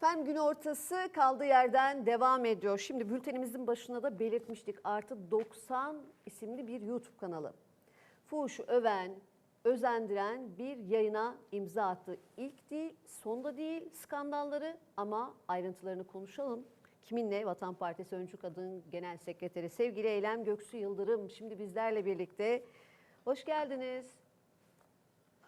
Fen gün ortası kaldığı yerden devam ediyor. Şimdi bültenimizin başına da belirtmiştik. Artı 90 isimli bir YouTube kanalı. Fuhuşu öven, özendiren bir yayına imza attı. İlk değil, sonda değil skandalları ama ayrıntılarını konuşalım. Kiminle? Vatan Partisi Öncü Kadın Genel Sekreteri sevgili Eylem Göksu Yıldırım şimdi bizlerle birlikte. Hoş geldiniz.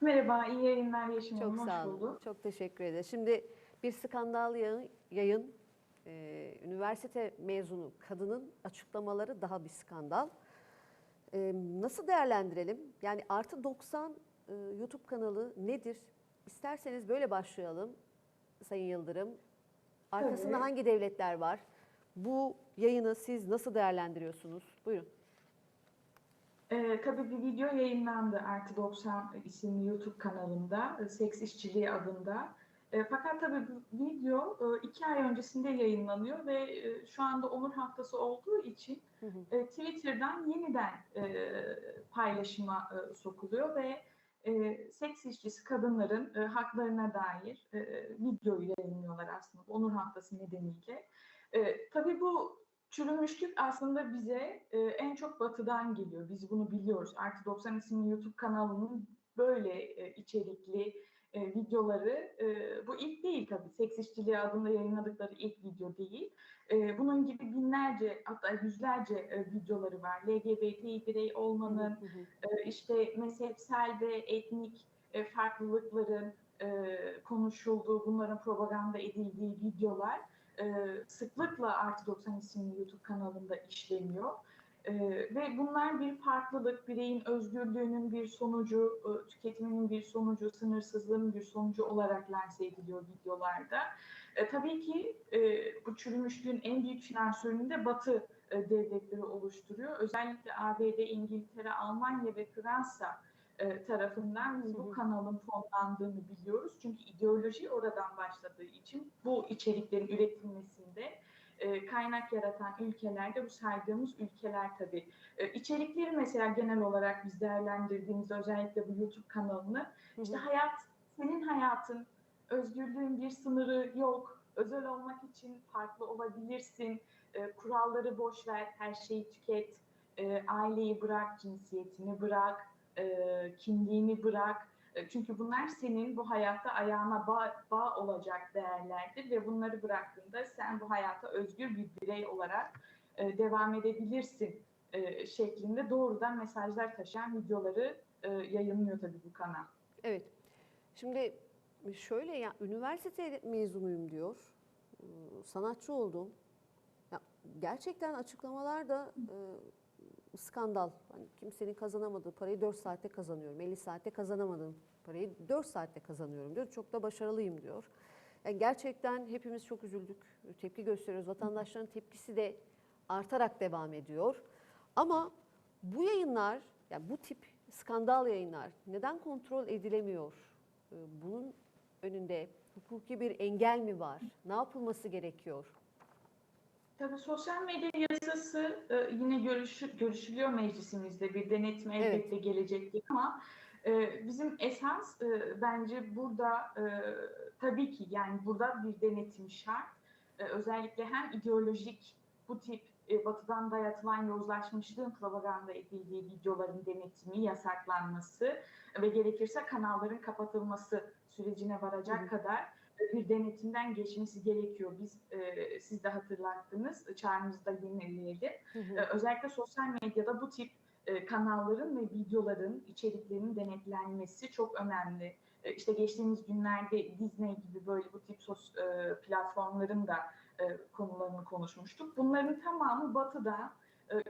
Merhaba, iyi yayınlar Yeşim Çok Hanım. Sağ olun. Çok teşekkür ederim. Şimdi bir skandal yayın, yayın e, üniversite mezunu kadının açıklamaları daha bir skandal. E, nasıl değerlendirelim? Yani artı 90 e, YouTube kanalı nedir? İsterseniz böyle başlayalım Sayın Yıldırım. Arkasında Tabii. hangi devletler var? Bu yayını siz nasıl değerlendiriyorsunuz? Buyurun. Ee, tabii bir video yayınlandı Artı 90 isimli YouTube kanalımda, e, Seks İşçiliği adında. E, fakat tabii bu video e, iki ay öncesinde yayınlanıyor ve e, şu anda Onur Haftası olduğu için e, Twitter'dan yeniden e, paylaşıma e, sokuluyor ve e, seks işçisi kadınların e, haklarına dair e, videoyu yayınlıyorlar aslında Onur Haftası nedeniyle. E, tabii bu çürümüşlük aslında bize e, en çok batıdan geliyor. Biz bunu biliyoruz. Artı 90 isimli YouTube kanalının böyle e, içerikli e, videoları e, bu ilk değil tabii. Seks işçiliği adında yayınladıkları ilk video değil. E, bunun gibi binlerce hatta yüzlerce e, videoları var. LGBTİ birey olmanın, e, işte mezhepsel ve etnik e, farklılıkların e, konuşulduğu, bunların propaganda edildiği videolar e, sıklıkla Artı 90 isimli YouTube kanalında işleniyor. E, ve bunlar bir farklılık, bireyin özgürlüğünün bir sonucu, e, tüketiminin bir sonucu, sınırsızlığın bir sonucu olarak lanse ediliyor videolarda. E, tabii ki e, bu çürümüşlüğün en büyük finansörünü de Batı e, devletleri oluşturuyor. Özellikle ABD, İngiltere, Almanya ve Fransa e, tarafından biz bu kanalın fonlandığını biliyoruz. Çünkü ideoloji oradan başladığı için bu içeriklerin üretilmesinde e, kaynak yaratan ülkelerde bu saydığımız ülkeler tabii. E, içerikleri mesela genel olarak biz değerlendirdiğimizde özellikle bu YouTube kanalını Hı işte hayat senin hayatın, özgürlüğün bir sınırı yok. Özel olmak için farklı olabilirsin. E, kuralları boş ver, her şeyi tüket. E, aileyi bırak, cinsiyetini bırak, e, kimliğini bırak. E, çünkü bunlar senin bu hayatta ayağına bağ, bağ olacak değerlerdir ve bunları bıraktığında sen bu hayata özgür bir birey olarak e, devam edebilirsin e, şeklinde doğrudan mesajlar taşıyan videoları e, yayınlıyor tabii bu kanal. Evet. Şimdi şöyle ya üniversite mezunuyum diyor. Sanatçı oldum. Ya gerçekten açıklamalar da e, skandal. Hani kimsenin kazanamadığı parayı 4 saatte kazanıyorum. 50 saatte kazanamadığım parayı 4 saatte kazanıyorum diyor. Çok da başarılıyım diyor. Yani gerçekten hepimiz çok üzüldük. Tepki gösteriyoruz. Vatandaşların tepkisi de artarak devam ediyor. Ama bu yayınlar, yani bu tip skandal yayınlar neden kontrol edilemiyor? Ee, Bunun önünde hukuki bir engel mi var? Ne yapılması gerekiyor? Tabii sosyal medya yasası e, yine görüşü, görüşülüyor meclisimizde bir denetme Evet. elbette gelecektir ama e, bizim esas e, bence burada e, tabii ki yani burada bir denetim şart. E, özellikle hem ideolojik bu tip e, batıdan dayatılan yozlaşmışlığın propaganda edildiği videoların denetimi, yasaklanması ve gerekirse kanalların kapatılması sürecine varacak hı. kadar bir denetimden geçmesi gerekiyor. Biz e, siz de hatırlattınız, çağrımızı da yenileyelim. E, özellikle sosyal medyada bu tip e, kanalların ve videoların içeriklerinin denetlenmesi çok önemli. E, işte geçtiğimiz günlerde Disney gibi böyle bu tip sos, e, platformların da e, konularını konuşmuştuk. Bunların tamamı Batı'da e,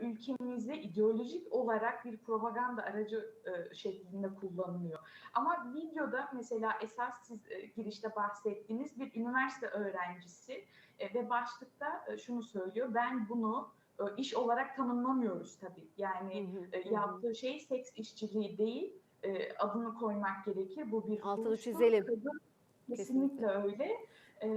ülkemizde ideolojik olarak bir propaganda aracı e, şeklinde kullanılıyor. Ama videoda mesela esas siz e, girişte bahsettiğiniz bir üniversite öğrencisi e, ve başlıkta e, şunu söylüyor. Ben bunu e, iş olarak tanımlamıyoruz tabii. Yani Hı hı, e, hı hı. yaptığı şey seks işçiliği değil. E, adını koymak gerekir. Bu bir Altını çizelim. Kadın Kesinlikle. kesinlikle öyle. E,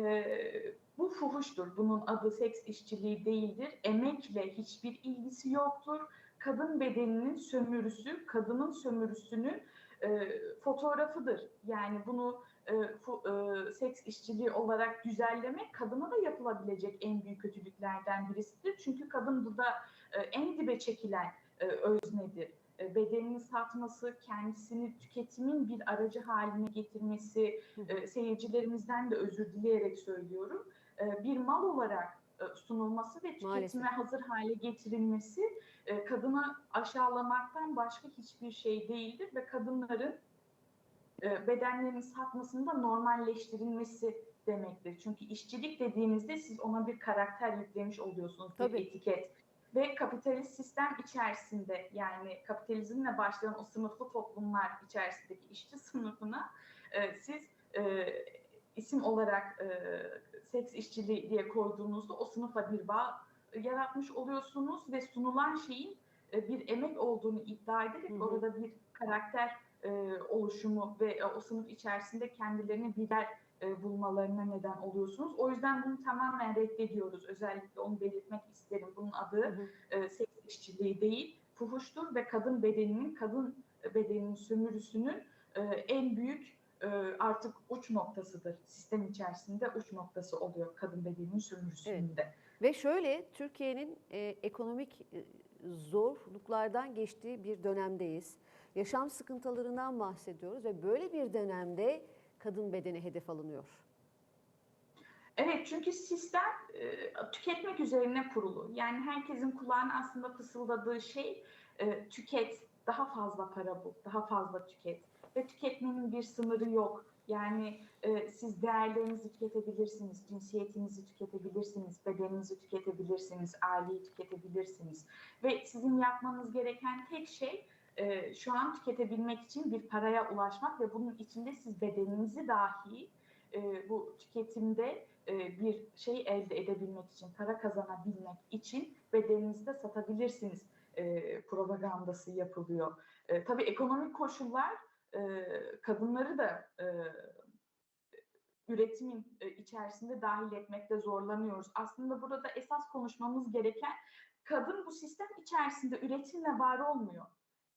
bu fuhuştur. Bunun adı seks işçiliği değildir. Emekle hiçbir ilgisi yoktur. Kadın bedeninin sömürüsü, kadının sömürüsünü e, fotoğrafıdır. Yani bunu e, fu- e, seks işçiliği olarak güzellemek kadına da yapılabilecek en büyük kötülüklerden birisidir. Çünkü kadın burada e, en dibe çekilen e, öznedir. E, bedenini satması, kendisini tüketimin bir aracı haline getirmesi, e, seyircilerimizden de özür dileyerek söylüyorum, e, bir mal olarak e, sunulması ve tüketime Maalesef. hazır hale getirilmesi e, kadını aşağılamaktan başka hiçbir şey değildir ve kadınların bedenlerini satmasının da normalleştirilmesi demektir. Çünkü işçilik dediğinizde siz ona bir karakter yüklemiş oluyorsunuz, bir Tabii. etiket. Ve kapitalist sistem içerisinde yani kapitalizmle başlayan o sınıflı toplumlar içerisindeki işçi sınıfına e, siz e, isim olarak e, seks işçiliği diye koyduğunuzda o sınıfla bir bağ yaratmış oluyorsunuz ve sunulan şeyin e, bir emek olduğunu iddia ederek Hı hı. orada bir karakter e, oluşumu ve e, o sınıf içerisinde kendilerini birer e, bulmalarına neden oluyorsunuz. O yüzden bunu tamamen reddediyoruz. Özellikle onu belirtmek isterim. Bunun Hı adı hı. e, seks işçiliği değil, fuhuştur ve kadın bedeninin, kadın bedeninin sömürüsünün e, en büyük e, artık uç noktasıdır. Sistem içerisinde uç noktası oluyor kadın bedeninin sömürüsünde. Ve şöyle Türkiye'nin e, ekonomik e, zorluklardan geçtiği bir dönemdeyiz. Yaşam sıkıntılarından bahsediyoruz ve böyle bir dönemde kadın bedeni hedef alınıyor. Evet çünkü sistem e, tüketmek üzerine kurulu. Yani herkesin kulağına aslında fısıldadığı şey e, tüket, daha fazla para bul, daha fazla tüket. Ve tüketmenin bir sınırı yok. Yani e, siz değerlerinizi tüketebilirsiniz, cinsiyetinizi tüketebilirsiniz, bedeninizi tüketebilirsiniz, aileyi tüketebilirsiniz. Ve sizin yapmanız gereken tek şey e, şu an tüketebilmek için bir paraya ulaşmak ve bunun içinde siz bedeninizi dahi e, bu tüketimde e, bir şey elde edebilmek için, para kazanabilmek için bedeninizi de satabilirsiniz e, propagandası yapılıyor. E, tabii ekonomik koşullar e, kadınları da e, üretimin e, içerisinde dahil etmekte zorlanıyoruz. Aslında burada esas konuşmamız gereken kadın bu sistem içerisinde üretimle var olmuyor.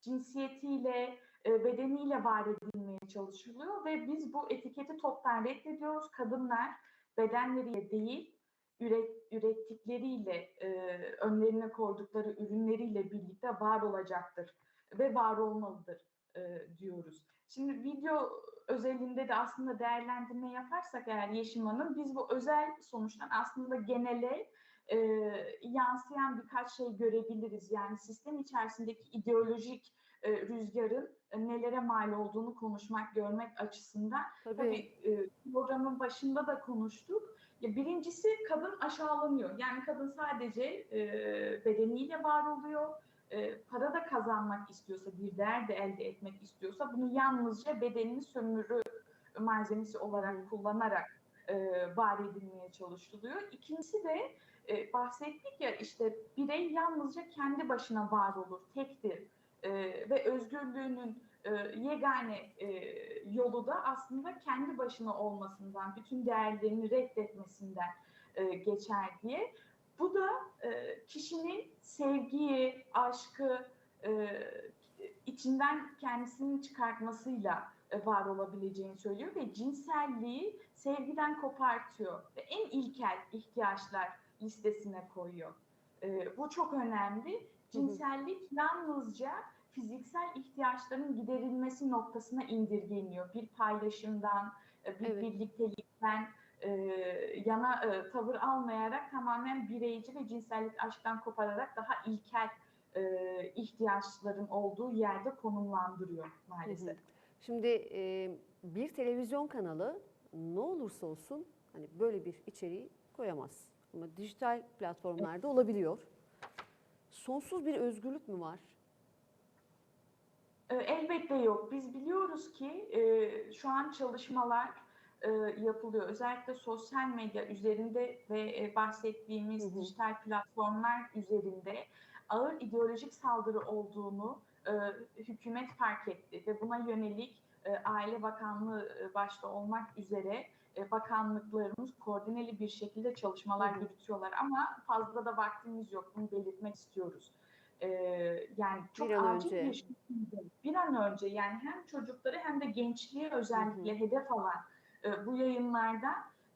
Cinsiyetiyle, e, bedeniyle var edilmeye çalışılıyor ve biz bu etiketi toptan reddediyoruz. Kadınlar bedenleriyle değil, üret, ürettikleriyle, e, önlerine koydukları ürünleriyle birlikte var olacaktır ve var olmalıdır e, diyoruz. Şimdi video özelinde de aslında değerlendirme yaparsak eğer Yeşim Hanım, biz bu özel sonuçtan aslında genele e, yansıyan birkaç şey görebiliriz. Yani sistem içerisindeki ideolojik e, rüzgarın e, nelere mal olduğunu konuşmak, görmek açısından. Tabii. Tabii e, programın başında da konuştuk. Ya birincisi kadın aşağılanıyor. Yani kadın sadece e, bedeniyle var oluyor. E, para da kazanmak istiyorsa, bir değer de elde etmek istiyorsa bunu yalnızca bedenini sömürü malzemesi olarak kullanarak e, var edilmeye çalışılıyor. İkincisi de e, bahsettik ya işte birey yalnızca kendi başına var olur, tektir E, ve özgürlüğünün e, yegane e, yolu da aslında kendi başına olmasından, bütün değerlerini reddetmesinden e, geçer diye. Bu da e, kişinin sevgiyi, aşkı e, içinden kendisini çıkartmasıyla e, var olabileceğini söylüyor ve cinselliği sevgiden kopartıyor ve en ilkel ihtiyaçlar listesine koyuyor. E, bu çok önemli. Cinsellik yalnızca fiziksel ihtiyaçların giderilmesi noktasına indirgeniyor. Bir paylaşımdan, e, bir Evet. birliktelikten e, yana e, tavır almayarak tamamen bireyci ve cinsellik aşktan kopararak daha ilkel e, ihtiyaçların olduğu yerde konumlandırıyor maalesef. Şimdi e, bir televizyon kanalı ne olursa olsun hani böyle bir içeriği koyamaz. Ama dijital platformlarda olabiliyor. Sonsuz bir özgürlük mü var? E, Elbette yok. Biz biliyoruz ki e, şu an çalışmalar e, yapılıyor. Özellikle sosyal medya üzerinde ve e, bahsettiğimiz Hı hı. dijital platformlar üzerinde ağır ideolojik saldırı olduğunu e, hükümet fark etti ve buna yönelik e, Aile Bakanlığı e, başta olmak üzere e, bakanlıklarımız koordineli bir şekilde çalışmalar Hı hı. yürütüyorlar ama fazla da vaktimiz yok. Bunu belirtmek istiyoruz. e, yani çok Bir an acil önce. bir şekilde bir an önce yani hem çocukları hem de gençliği özellikle hedef alan e, bu yayınlarda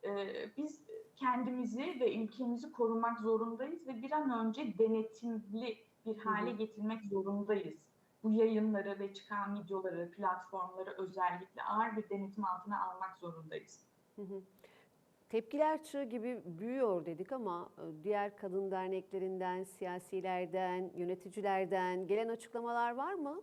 e, biz kendimizi ve ülkemizi korumak zorundayız ve bir an önce denetimli bir hale getirmek zorundayız. Bu yayınları ve çıkan videoları, platformları özellikle ağır bir denetim altına almak zorundayız. Hı hı. Tepkiler çığ gibi büyüyor dedik ama e, diğer kadın derneklerinden, siyasilerden, yöneticilerden gelen açıklamalar var mı?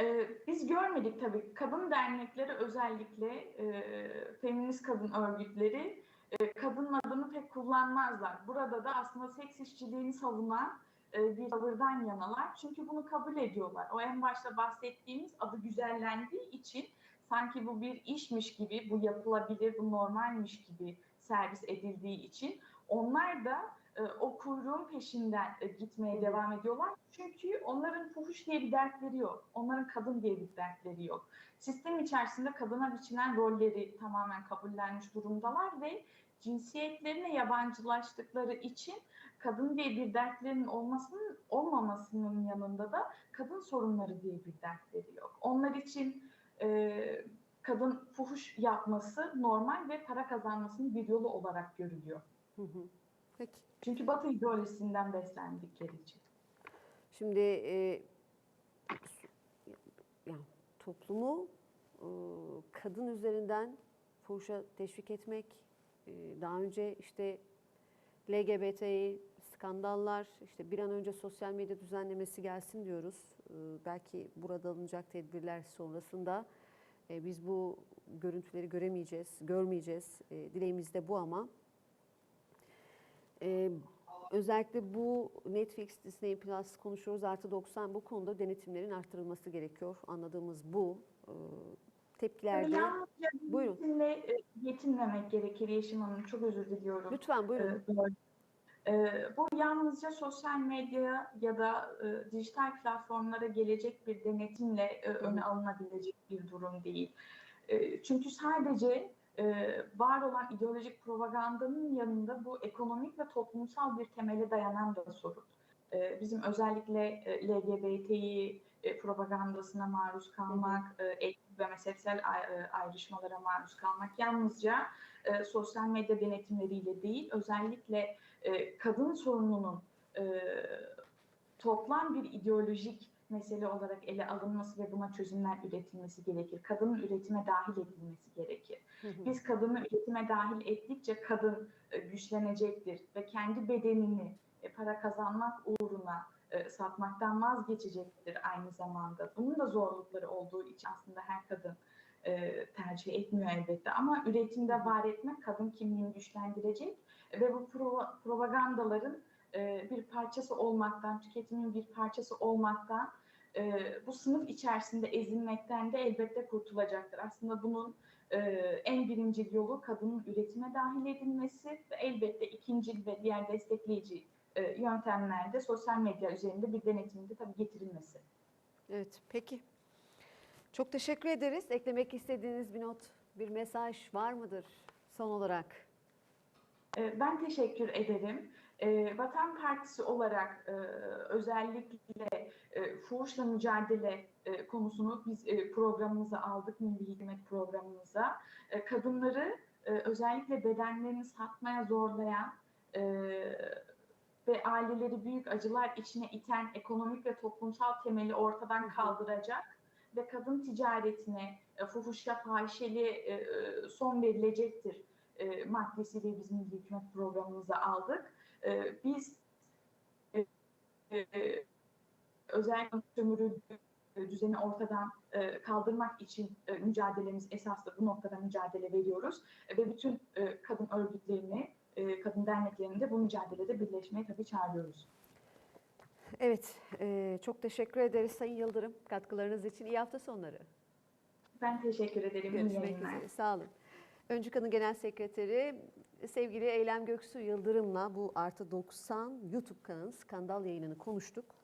Ee, biz görmedik tabii. Kadın dernekleri özellikle e, feminist kadın örgütleri e, kadın adını pek kullanmazlar. Burada da aslında seks işçiliğini savunan e, bir tavırdan yanalar. Çünkü bunu kabul ediyorlar. O en başta bahsettiğimiz adı güzellendiği için sanki bu bir işmiş gibi, bu yapılabilir, bu normalmiş gibi servis edildiği için onlar da o kuyruğun peşinden e, gitmeye devam ediyorlar. Çünkü onların fuhuş diye bir dertleri yok. Onların kadın diye bir dertleri yok. Sistem içerisinde kadına biçilen rolleri tamamen kabullenmiş durumdalar ve cinsiyetlerine yabancılaştıkları için kadın diye bir dertlerinin olmasının olmamasının yanında da kadın sorunları diye bir dertleri yok. Onlar için e, kadın fuhuş yapması normal ve para kazanmasının bir yolu olarak görülüyor. Hı hı. Peki. Çünkü Batı ideolojisinden beslendikleri için. Şimdi e, yani toplumu e, kadın üzerinden fuhuşa teşvik etmek, e, daha önce işte LGBT'yi skandallar, işte bir an önce sosyal medya düzenlemesi gelsin diyoruz. E, belki burada alınacak tedbirler sonrasında e, biz bu görüntüleri göremeyeceğiz, görmeyeceğiz. E, dileğimiz de bu ama e, özellikle bu Netflix, Disney Plus konuşuyoruz artı 90 bu konuda denetimlerin arttırılması gerekiyor. Anladığımız bu. E, tepkilerde. Buyurun. denetimle e, yetinmemek gerekir Yeşim Hanım. Çok özür diliyorum. Lütfen buyurun. Ee, bu yalnızca sosyal medya ya da e, dijital platformlara gelecek bir denetimle e, öne alınabilecek bir durum değil. E, çünkü sadece e, var olan ideolojik propagandanın yanında bu ekonomik ve toplumsal bir temele dayanan da sorun. E, bizim özellikle e, LGBTİ e, propagandasına maruz kalmak, e, etnik ve mezhepsel e, ayrışmalara maruz kalmak yalnızca e, sosyal medya denetimleriyle değil, özellikle e, kadın sorununun e, toplam bir ideolojik mesele olarak ele alınması ve buna çözümler üretilmesi gerekir. Kadının üretime dahil edilmesi gerekir. Biz kadını üretime dahil ettikçe kadın e, güçlenecektir ve kendi bedenini e, para kazanmak uğruna e, satmaktan vazgeçecektir aynı zamanda. Bunun da zorlukları olduğu için aslında her kadın e, tercih etmiyor elbette ama üretimde var etmek kadın kimliğini güçlendirecek ve bu prova- propagandaların e, bir parçası olmaktan, tüketimin bir parçası olmaktan, e, bu sınıf içerisinde ezilmekten de elbette kurtulacaktır. Aslında bunun e, en birinci yolu kadının üretime dahil edilmesi ve elbette ikinci ve diğer destekleyici e, yöntemlerde sosyal medya üzerinde bir denetimin de tabii getirilmesi. Evet, peki. Çok teşekkür ederiz. Eklemek istediğiniz bir not, bir mesaj var mıdır son olarak? Ben teşekkür ederim. E, Vatan Partisi olarak e, özellikle e, fuhuşla mücadele e, konusunu biz e, programımıza aldık, Milli Hizmet programımıza. E, kadınları e, özellikle bedenlerini satmaya zorlayan e, ve aileleri büyük acılar içine iten ekonomik ve toplumsal temeli ortadan kaldıracak ve kadın ticaretine, e, fuhuşa, fahişeliğe e, e, son verilecektir e, maddesiyle biz Milli Hükümet programımıza aldık. E, biz e, e, özellikle sömürü düzeni ortadan e, kaldırmak için e, mücadelemiz esaslı bu noktada mücadele veriyoruz. E, ve bütün e, kadın örgütlerini, e, kadın derneklerini de bu mücadelede birleşmeye tabii çağırıyoruz. Evet, e, çok teşekkür ederiz Sayın Yıldırım katkılarınız için. İyi hafta sonları. Ben teşekkür ederim. Görüşmek üzere. Sağ olun. Öncü Kadın Genel Sekreteri sevgili Eylem Göksu Yıldırım'la bu Artı 90 YouTube kanalı skandal yayınını konuştuk.